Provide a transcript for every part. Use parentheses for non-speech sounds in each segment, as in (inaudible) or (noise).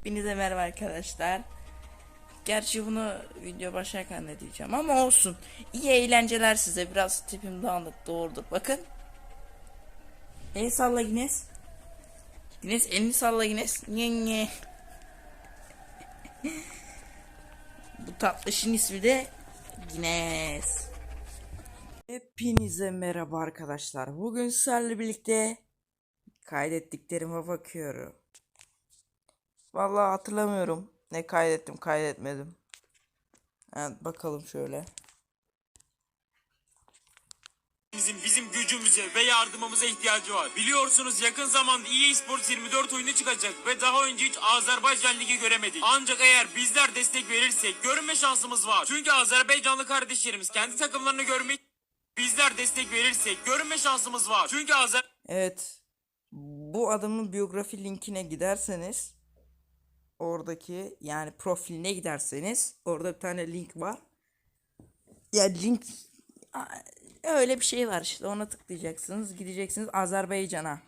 Hepinize merhaba arkadaşlar. Gerçi bunu video başlarken de diyeceğim ama olsun. İyi eğlenceler size. Biraz tipim dağınık doğrudur. Bakın. El salla Güneş. Güneş elini salla Güneş. Nye. (laughs) Bu tatlışın ismi de Güneş. Hepinize merhaba arkadaşlar. Bugün sizlerle birlikte kaydettiklerime bakıyorum. Vallahi hatırlamıyorum. Ne kaydettim kaydetmedim. Evet bakalım şöyle. Bizim bizim gücümüze ve yardımımıza ihtiyacı var. Biliyorsunuz yakın zamanda EA Sports 24 oyunu çıkacak ve daha önce hiç Azerbaycan Ligi göremedik. Ancak eğer bizler destek verirsek görme şansımız var. Çünkü Azerbaycanlı kardeşlerimiz kendi takımlarını görmeyi bizler destek verirsek görme şansımız var. Çünkü Azer Evet. Bu adamın biyografi linkine giderseniz oradaki yani profiline giderseniz orada bir tane link var. Ya link öyle bir şey var işte ona tıklayacaksınız gideceksiniz Azerbaycan'a.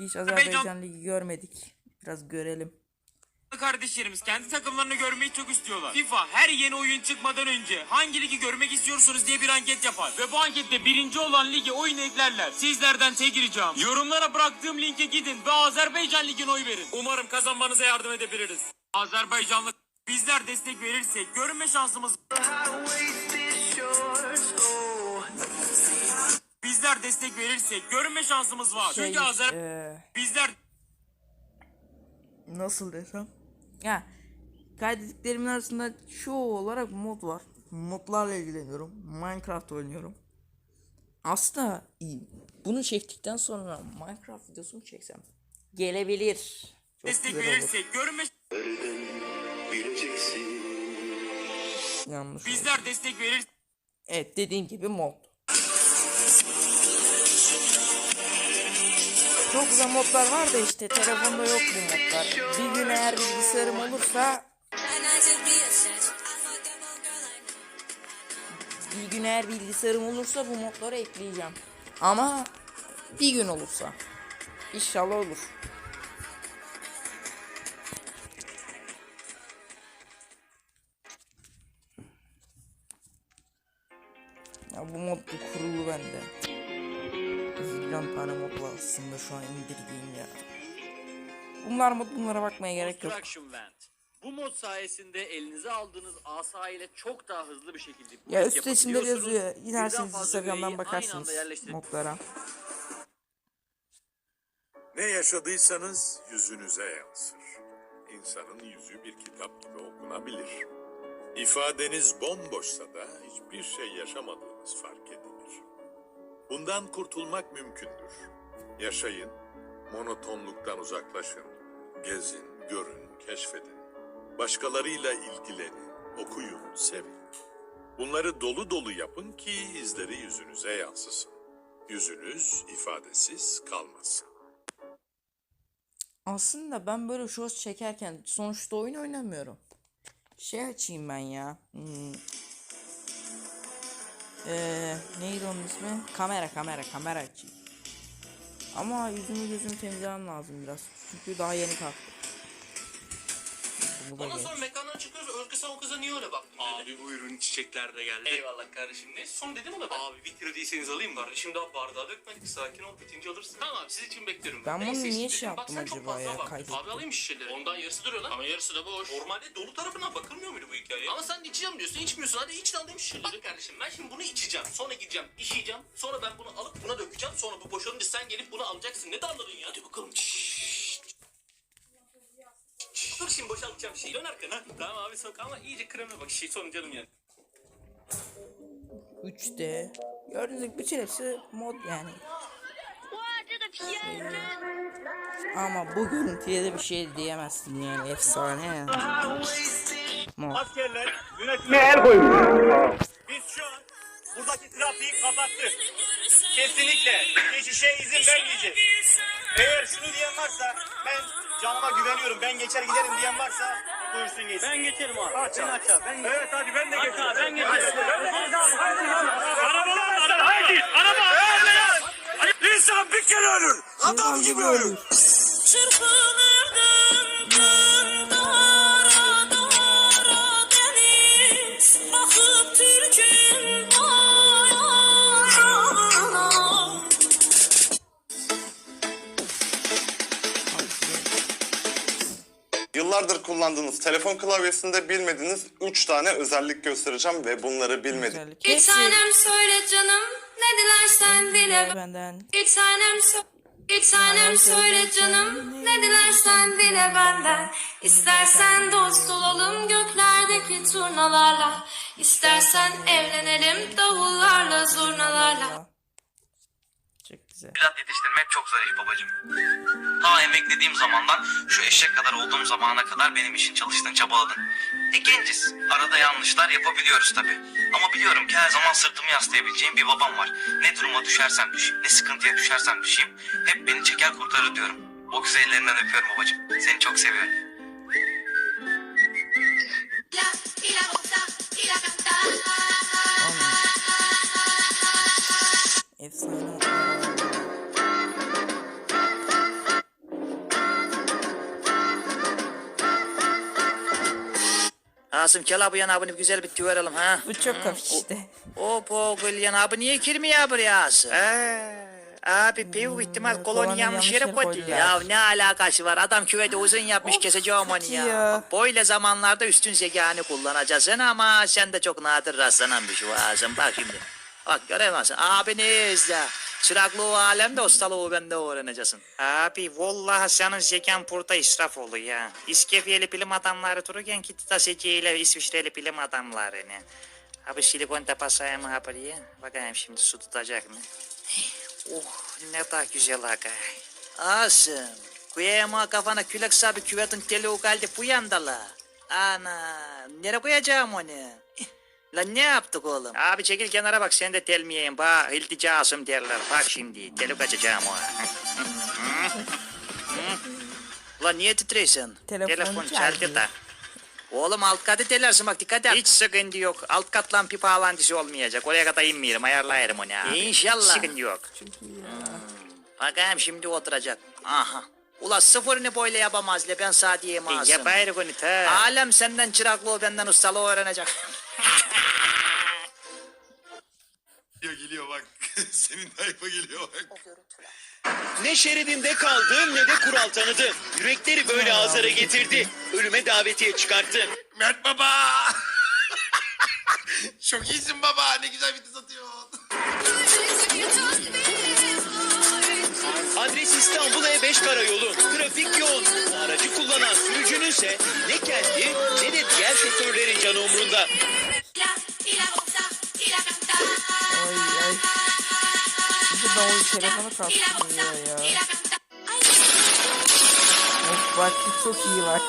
Hiç Azerbaycan ligi görmedik. Biraz görelim. Kardeşlerimiz kendi takımlarını görmeyi çok istiyorlar. FIFA her yeni oyun çıkmadan önce hangi ligi görmek istiyorsunuz diye bir anket yapar. Ve bu ankette birinci olan lige oyunu eklerler. Sizlerden tek ricam. Yorumlara bıraktığım linke gidin ve Azerbaycan ligine oy verin. Umarım kazanmanıza yardım edebiliriz. Azerbaycanlı bizler destek verirsek görme şansımız Bizler destek verirsek görme şansımız var. Şey, Çünkü Azer eee, bizler nasıl desem? Ya kaydettiklerimin arasında çoğu olarak mod var. Modlarla ilgileniyorum. Minecraft oynuyorum. Aslında. Bunu çektikten sonra Minecraft videosu mu çeksem? Gelebilir. Çok destek verirsek görme bileceksin. Yanlış oldu. bizler destek verirsek Evet dediğim gibi mod. Çok güzel modlar var da işte telefonda yok bu modlar. Bir gün eğer bilgisayarım olursa bir gün eğer bilgisayarım olursa bu modları ekleyeceğim. Ama bir gün olursa. İnşallah olur. Ya bu mod kurulu bende. Milyon tane mod var aslında şu an indirdiğim ya. Bunlar mod bunlara bakmaya gerek yok. Bu mod sayesinde elinize aldığınız asa ile çok daha hızlı bir şekilde bu Ya üst yapabiliyorsunuz. yazıyor. İnerseniz Instagram'dan bakarsınız modlara. Ne yaşadıysanız yüzünüze yansır. İnsanın yüzü bir kitap gibi okunabilir. İfadeniz bomboşsa da hiçbir şey yaşamadığınız fark edilir. Bundan kurtulmak mümkündür. Yaşayın, monotonluktan uzaklaşın. Gezin, görün, keşfedin. Başkalarıyla ilgilenin, okuyun, sevin. Bunları dolu dolu yapın ki izleri yüzünüze yansısın. Yüzünüz ifadesiz kalmasın. Aslında ben böyle shorts çekerken sonuçta oyun oynamıyorum. Şey açayım ben ya. Hmm. Ee, neydi onun ismi? Kamera kamera kamera açayım. Ama yüzümü gözümü temizlemem lazım biraz. Çünkü daha yeni kalktım. Ondan sonra mekandan çıkıyoruz. Özgür sen o kıza niye öyle baktın? Abi buyurun çiçekler de geldi. Eyvallah kardeşim. Ne? Son dedim ona ben. Abi bitir değilseniz alayım mı? Kardeşim daha bardağı dökmedik. Sakin ol. Bitince alırsın. Tamam abi siz için bekliyorum. Ben bunu niye şey yaptım acaba ya, kaydettim. Abi alayım şişeleri. Ondan yarısı duruyor lan. Ama yarısı da boş. Normalde dolu tarafına bakılmıyor muydu bu hikaye? Ama sen içeceğim diyorsun. içmiyorsun. Hadi iç de alayım şişeleri. Bak kardeşim ben şimdi bunu içeceğim. Sonra gideceğim. işeyeceğim. Sonra ben bunu alıp buna dökeceğim. Sonra bu boşalınca sen gelip bunu alacaksın. Ne de anladın ya? Hadi bakalım. Dur şimdi boşaltacağım şeyi. Dön arkana. Tamam abi sok ama iyice kremle bak. Şey son canım yani. 3D. Gördüğünüz gibi bütün hepsi mod yani. Ama bu görüntüye de bir şey diyemezsin yani efsane ya. Mod. Askerler yönetime el koymuş. Biz şu an buradaki trafiği kapattık. Kesinlikle geçişe izin vermeyeceğiz. Eğer şunu diyen varsa ben Canıma güveniyorum. Ben geçer giderim diyen varsa buyursun geçsin. Ben geçerim abi. Aç ben aç abi. Ben evet hadi ben de geçerim. Aç ben geçerim. Arabalar arabalar. Haydi araba. Öyle İnsan bir kere ölür. Adam gibi ölür. Çırpınırdım dara dara deniz. Bakıp Türk'ün Yıllardır kullandığınız telefon klavyesinde bilmediğiniz 3 tane özellik göstereceğim ve bunları bilmedik. Özellik. Bir Hepsi tanem söyle canım ne dilersen dile benden. Bir tanem sö- bir tanem söyle canım ne dilersen dile benden İstersen dost olalım göklerdeki turnalarla İstersen evlenelim davullarla zurnalarla Güzel. Evlat yetiştirmek çok iş babacığım. Ta emeklediğim zamandan şu eşek kadar olduğum zamana kadar benim için çalıştın çabaladın. E genciz. Arada yanlışlar yapabiliyoruz tabi. Ama biliyorum ki her zaman sırtımı yaslayabileceğim bir babam var. Ne duruma düşersem düşeyim, ne sıkıntıya düşersem düşeyim. Hep beni çeker kurtarır diyorum. O güzel ellerinden öpüyorum babacığım. Seni çok seviyorum. Asım gel abi yan abini bir güzel bir tüverelim ha. Bu çok hafif işte. Hop Gülyan abi niye girmiyor buraya Asım? Ee, abi büyük ihtimal kolonu yanlış yere koydu. Ya ne alakası var adam küveti uzun yapmış keseceğim onu ya. ya. Böyle zamanlarda üstün zekanı kullanacaksın ama sen de çok nadir rastlanan bir şey Asım bak şimdi. Bak göremezsin abini izle. Çıraklığı alemde ustalığı bende öğreneceksin. Abi vallahi senin zekan burada israf oluyor ya. İskefiyeli bilim adamları dururken git da zekiyle İsviçreli bilim adamlarını. Abi silikon tapasaya mı yapıyor? Bakayım şimdi su tutacak mı? Oh ne da güzel aga. Asım. Koyayım o kafana külek sabi küvetin teli o kaldı bu yandala. Ana nereye koyacağım onu? Lan ne yaptık oğlum? Abi çekil kenara bak sen de telmeyeyim. Bak ilticasım derler. Bak şimdi teli kaçacağım o. (laughs) Lan niye titriyorsun? Telefon Telefon çaldı. da. Oğlum alt katı telersin bak dikkat et. Hiç sıkıntı yok. Alt katla bir bağlantısı olmayacak. Oraya kadar inmeyelim ayarlayarım onu ya. İnşallah. Sıkıntı yok. Hmm. Bakayım şimdi oturacak. Aha. Ula sıfırını böyle yapamaz le ben sağ diyeyim Asım. Yapayım onu ta. Alem senden çıraklığı benden ustalığı öğrenecek. (laughs) (laughs) Senin tayfa geliyor bak. Ne şeridinde kaldı ne de kural tanıdı. Yürekleri böyle azara getirdi. Ölüme davetiye çıkarttı. Mert baba. (laughs) Çok iyisin baba. Ne güzel vites atıyorsun. Adres İstanbul E5 karayolu. Trafik yoğun. Bu aracı kullanan sürücününse ne kendi ne de diğer şoförlerin canı umrunda. O telefonu kastırıyor ya. Of bak çok iyi bak.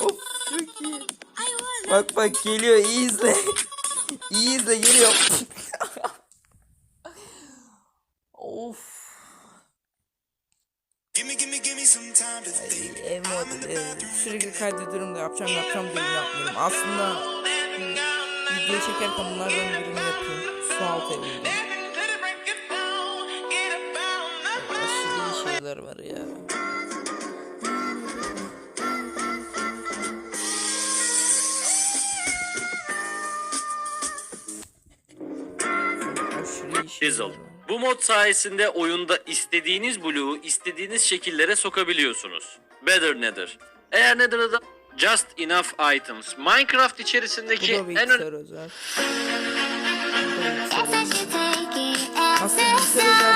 of çok iyi. Bak bak geliyor izle. iyi izle geliyor. Ay, ev modeli. Sürekli kaydediyorum da yapacağım yapacağım diyorum yapmıyorum. Aslında video çekerken bunlardan birini yapayım. Su altı evinde. Aşırı şeyler var ya. Aşırı var. Bu mod sayesinde oyunda istediğiniz bloğu istediğiniz şekillere sokabiliyorsunuz. Better Nether. Eğer Nether'da da Just Enough Items. Minecraft içerisindeki en önemli özel. Bu da bilgisayar özel. Aslında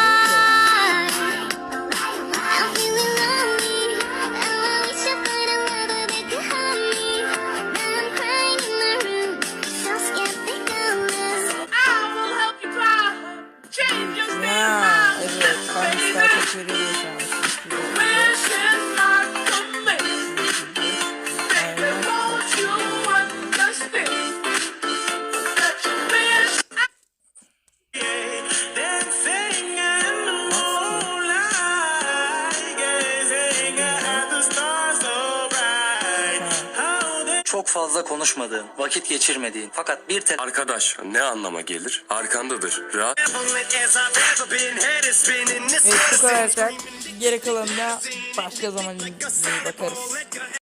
Çok fazla konuşmadığın, vakit geçirmediğin fakat bir tel... Arkadaş ne anlama gelir? Arkandadır. Rahat. Evet bu kadar. Geri kalanına başka zaman bakarız.